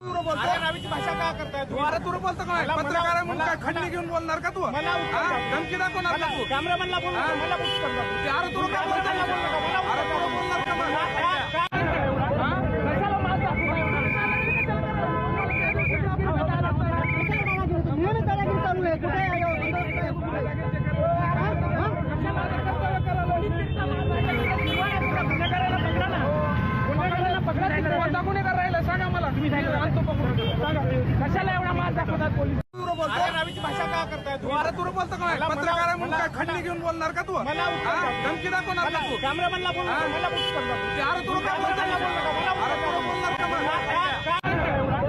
भाषा का करताय बोलतो काय पत्रकार म्हणून काय खंडणी घेऊन बोलणार का तू. धमकी दाखवणार का तू. कॅमेरामॅनला बोलू? मला उत्तर द्या. ते अरे तुला काय बोलतो कॅमेरामॅनला बोलू नका, मला अरे उत्तर तुला द्या. बोलणार का मग? काय- काय एवढा? हा? कशाला माल दाखवता एवढा? नेहमी दादागिरी चालू आहे कुठे आहे? हा? हा? गुन्हेगाराला पकडा ना. गुन्हेगाराला पकडा तिकडे. कोणता गुन्हेगार राहिला सांगा मला मी आणतो पकडून सांगा. कशाला एवढा माल दाखवतात पोलीस तुला बोलतो अरे रावीची भाषा का करताय तुम्ही तुला बोलतो काय मला- पत्रकार आहे म्हणून मला- काय खंडणी घेऊन बोलणार का तू मला उत्तर हा? द्या. धमकी दाखवणार का तू कॅमेरामॅनला बोलू नका, हा? मला उत्तर द्या. ते अरे तुला काय बोलतो कॅमेरामॅनला बोलू नका, मला अरे उत्तर तुला द्या. बोलणार का मग? काय- काय एवढा?